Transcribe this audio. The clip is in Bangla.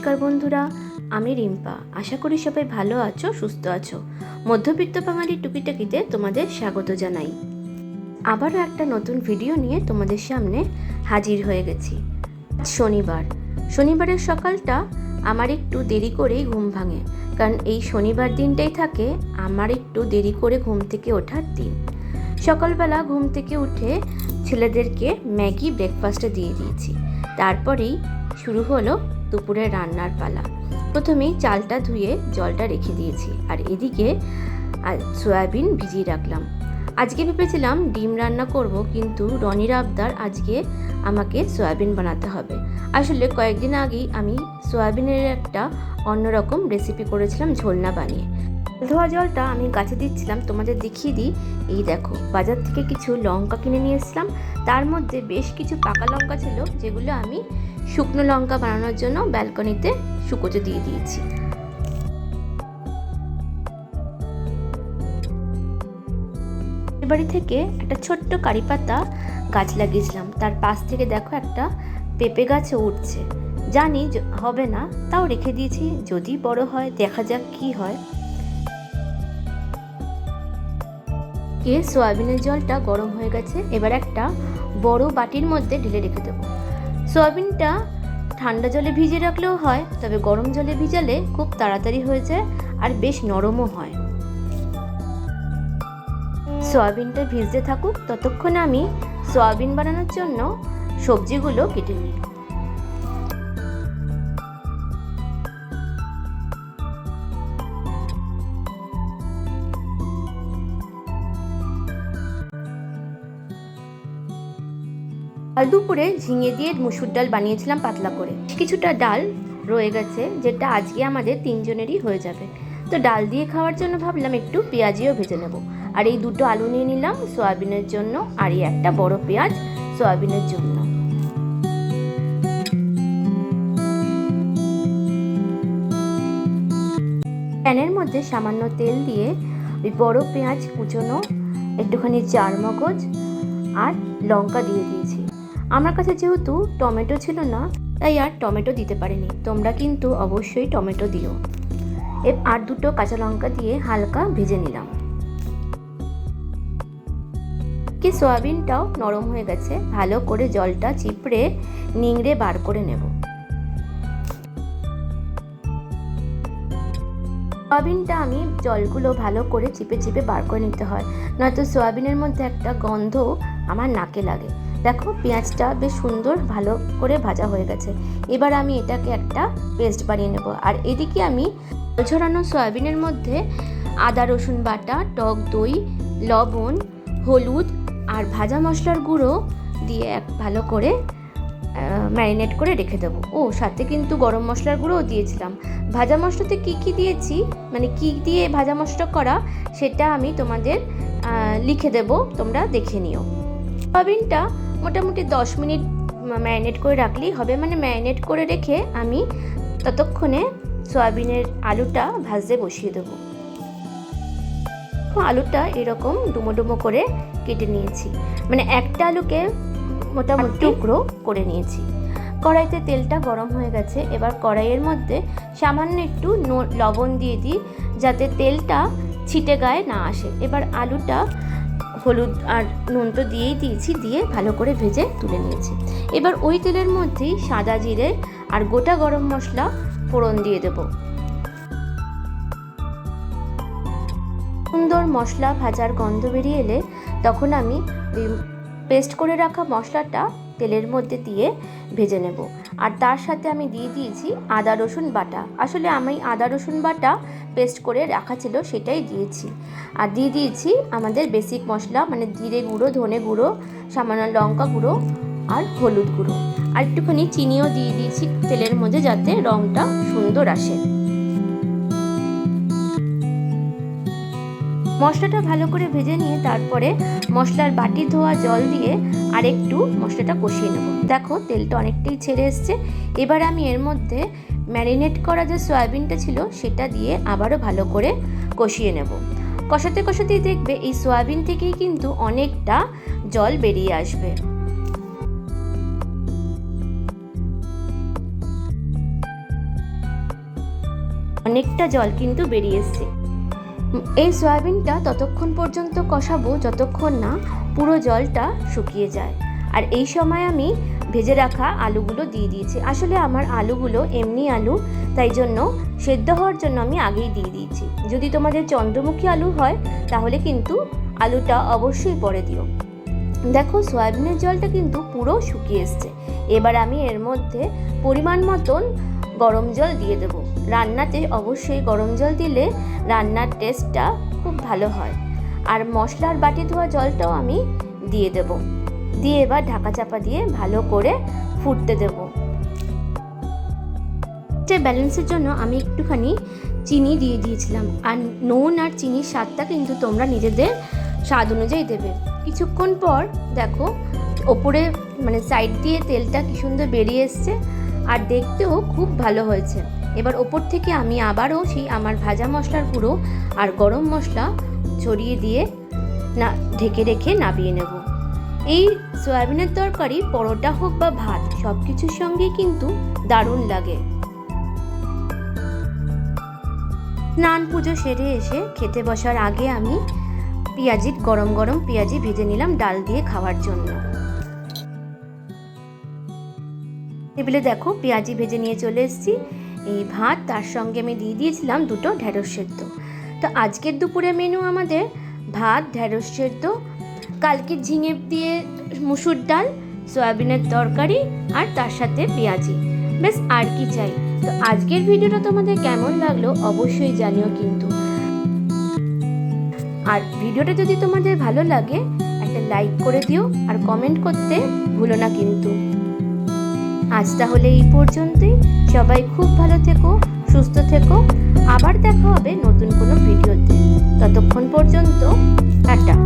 নমস্কার বন্ধুরা, আমি রিম্পা। আশা করি সবাই ভালো আছো, সুস্থ আছো। মধ্যবিত্ত বাঙালি টুকিটাকিতে তোমাদের স্বাগত জানাই। আবারও একটা নতুন ভিডিও নিয়ে তোমাদের সামনে হাজির হয়ে গেছি। শনিবার। শনিবারের সকালটা আমার একটু দেরি করেই ঘুম ভাঙে, কারণ এই শনিবার দিনটাই থাকে আমার একটু দেরি করে ঘুম থেকে ওঠার দিন। সকালবেলা ঘুম থেকে উঠে ছেলেদেরকে ম্যাগি ব্রেকফাস্টে দিয়ে দিয়েছি। তারপরেই শুরু হলো দুপুরে রান্নার পালা। প্রথমেই চালটা ধুয়ে জলটা রেখে দিয়েছি আর এদিকে সয়াবিন ভিজিয়ে রাখলাম। আজকে ভেবেছিলাম ডিম রান্না করব, কিন্তু রনির আবদার আজকে আমাকে সয়াবিন বানাতে হবে। আসলে কয়েকদিন আগেই আমি সয়াবিনের একটা অন্যরকম রেসিপি করেছিলাম ঝোলনা বানিয়ে। ধোয়া জলটা আমি গাছে দিচ্ছিলাম, তোমাদের দেখিয়ে দিই। এই দেখো, বাজার থেকে কিছু লঙ্কা কিনে নিয়ে এসেছিলাম। তার মধ্যে বেশ কিছু পাকা লঙ্কা ছিল, যেগুলো আমি শুকনো লঙ্কা বানানোর জন্য ব্যালকনিতে শুকোতে দিয়ে দিয়েছি। বাড়ি থেকে একটা ছোট্ট কারি পাতা গাছ লাগিয়েছিলাম। তার পাশ থেকে দেখো একটা পেঁপে গাছে উঠছে। জানি হবে না, তাও রেখে দিয়েছি। যদি বড় হয়, দেখা যাক কি হয়। কে সয়াবিনের জলটা গরম হয়ে গেছে। এবার একটা বড় বাটির মধ্যে ঢেলে রেখে দেবো। সয়াবিনটা ঠান্ডা জলে ভিজিয়ে রাখলেও হয়, তবে গরম জলে ভিজালে খুব তাড়াতাড়ি হয়ে যায় আর বেশ নরমও হয়। সয়াবিনটা ভিজতে থাকুক, ততক্ষণ আমি সয়াবিন বানানোর জন্য সবজিগুলো কেটে নিই আর দুপুরে ঝিঙে দিয়ে মুসুর ডাল বানিয়েছিলাম পাতলা করে। কিছুটা ডাল রয়ে গেছে, যেটা আজকে আমাদের তিনজনেরই হয়ে যাবে। তো ডাল দিয়ে খাওয়ার জন্য ভাবলাম একটু পেঁয়াজিও ভেজে নেব। আর এই দুটো আলু নিয়ে নিলাম, সয়াবিনের জন্য, আর এই একটা বড় পেঁয়াজ, সয়াবিনের জন্য। প্যানের মধ্যে সামান্য তেল দিয়ে ওই বড় পেঁয়াজ কুচোনো, একটুখানি চার মগজ আর লঙ্কা দিয়ে দিয়েছি। আমার কাছে যেহেতু টমেটো ছিল না, তাই আর টমেটো দিতে পারিনি। তোমরা কিন্তু অবশ্যই টমেটো দিও। আর দুটো কাঁচা লঙ্কা দিয়ে হালকা ভেজে নিলাম। কি, সয়াবিনটাও নরম হয়ে গেছে, ভালো করে জলটা চিপড়ে নিংড়ে বার করে নেব। সয়াবিনটা আমি জলগুলো ভালো করে চিপে চিপে বার করে নিতে হয়। নয়তো সয়াবিনের মধ্যে একটা গন্ধ আমার নাকে লাগে। দেখো পেঁয়াজটা বেশ সুন্দর ভালো করে ভাজা হয়ে গেছে। এবার আমি এটাকে একটা পেস্ট বানিয়ে নেব। আর এদিকে আমি ঝরানো সয়াবিনের মধ্যে আদা, রসুন বাটা, টক দই, লবণ, হলুদ আর ভাজা মশলার গুঁড়ো দিয়ে এক ভালো করে ম্যারিনেট করে রেখে দেবো। ও, সাথে কিন্তু গরম মশলার গুঁড়োও দিয়েছিলাম। ভাজা মশলাতে কি কি দিয়েছি? মানে কি দিয়ে ভাজা মশলা করা সেটা আমি তোমাদের লিখে দেব। তোমরা দেখে নিও। সয়াবিনটা মোটামুটি দশ মিনিট ম্যারিনেট করে রাখলেই হবে। মানে ম্যারিনেট করে রেখে আমি ততক্ষণে সয়াবিনের আলুটা ভাজতে বসিয়ে দেবো। আলুটা এরকম ডুমো ডুমো করে কেটে নিয়েছি। মানে একটা আলুকে মোটামুটি টুকরো করে নিয়েছি। কড়াইতে তেলটা গরম হয়ে গেছে। এবার কড়াইয়ের মধ্যে সামান্য একটু লবণ দিয়ে দিই যাতে তেলটা ছিটে গায়ে না আসে। এবার আলুটা হলুদ আর নুন তো দিয়েই দিয়েছি, দিয়ে ভালো করে ভেজে তুলে নিয়েছি। এবার ওই তেলের মধ্যেই সাদা জিরে আর গোটা গরম মশলা ফোড়ন দিয়ে দেবো। সুন্দর মশলা ভাজার গন্ধ বেরিয়ে এলে তখন আমি পেস্ট করে রাখা মশলাটা তেলের মধ্যে দিয়ে ভেজে নেব। আর তার সাথে আমি দিয়ে দিয়েছি আদা, রসুন বাটা। আসলে আমি আদা, রসুন বাটা পেস্ট করে রাখা ছিল, সেটাই দিয়েছি। আর দিয়ে দিয়েছি আমাদের বেসিক মশলা মানে জিরে গুঁড়ো, ধনে গুঁড়ো, সামান্য লঙ্কা গুঁড়ো আর হলুদ গুঁড়ো। আর একটুখানি চিনিও দিয়ে দিয়েছি তেলের মধ্যে যাতে রঙটা সুন্দর আসে। মশলাটা ভালো করে ভেজে নিয়ে তারপরে মশলার বাটি ধোয়া জল দিয়ে আর একটু মশলাটা কষিয়ে নেব। দেখো তেলটা অনেকটাই ছেড়ে এসছে। এবার আমি এর মধ্যে ম্যারিনেট করা যে সয়াবিনটা ছিল সেটা দিয়ে আবারও ভালো করে কষিয়ে নেব। কষাতে কষাতেই দেখবে এই সয়াবিন থেকেই কিন্তু অনেকটা জল বেরিয়ে আসবে। অনেকটা জল কিন্তু বেরিয়ে এসছে। এই সয়াবিনটা ততক্ষণ পর্যন্ত কষাবো যতক্ষণ না পুরো জলটা শুকিয়ে যায়। আর এই সময় আমি ভেজে রাখা আলুগুলো দিয়ে দিয়েছি। আসলে আমার আলুগুলো এমনি আলু, তাই জন্য সেদ্ধ হওয়ার জন্য আমি আগেই দিয়ে দিয়েছি। যদি তোমাদের চন্দ্রমুখী আলু হয়, তাহলে কিন্তু আলুটা অবশ্যই পরে দিও। দেখো, সয়াবিনের জলটা কিন্তু পুরো শুকিয়ে এসছে। এবার আমি এর মধ্যে পরিমাণ মতন গরম জল দিয়ে দেব। রান্নাতে অবশ্যই গরম জল দিলে রান্নার টেস্টটা খুব ভালো হয়। আর মশলার বাটি ধোয়া জলটাও আমি দিয়ে দেব। দিয়ে এবার ঢাকা চাপা দিয়ে ভালো করে ফুটতে দেব। ব্যালেন্সের জন্য আমি একটুখানি চিনি দিয়ে দিয়েছিলাম। আর নুন আর চিনির স্বাদটা কিন্তু তোমরা নিজেদের স্বাদ অনুযায়ী দেবে। কিছুক্ষণ পর দেখো ওপরে মানে সাইড দিয়ে তেলটা কি সুন্দর বেরিয়ে এসছে। আর দেখতেও খুব ভালো হয়েছে। এবার ওপর থেকে আমি আবারও সেই আমার ভাজা মশলার গুঁড়ো আর গরম মশলা ছড়িয়ে দিয়ে না, ঢেকে রেখে নামিয়ে নেব। এই সয়াবিনের তরকারি, পরোটা হোক বা ভাত সব কিছুর সঙ্গেই কিন্তু দারুণ লাগে। স্নান পুজো সেরে এসে খেতে বসার আগে আমি পেঁয়াজির, গরম গরম পেঁয়াজি ভেজে নিলাম ডাল দিয়ে খাওয়ার জন্য। টেবিলে দেখো, পেঁয়াজি ভেজে নিয়ে চলে এসেছি। এই ভাত, তার সঙ্গে আমি দিয়ে দিয়েছিলাম দুটো ঢেঁড়স সেদ্ধ। তো আজকের দুপুরে মেনু আমাদের ভাত, ঢেঁড়স সেদ্ধ, কালকে ঝিঙে দিয়ে মুসুর ডাল, সয়াবিনের তরকারি আর তার সাথে পেঁয়াজি। বেশ আর কি চাই। তো আজকের ভিডিওটা তোমাদের কেমন লাগল অবশ্যই জানিও কিন্তু। আর ভিডিওটা যদি তোমাদের ভালো লাগে, একটা লাইক করে দিও আর কমেন্ট করতে ভুলো না কিন্তু। আজ তাহলে এই পর্যন্তই। সবাই খুব ভালো থেকো, সুস্থ থেকো। আবার দেখা হবে নতুন কোনো ভিডিওতে। ততক্ষণ পর্যন্ত, টাটা।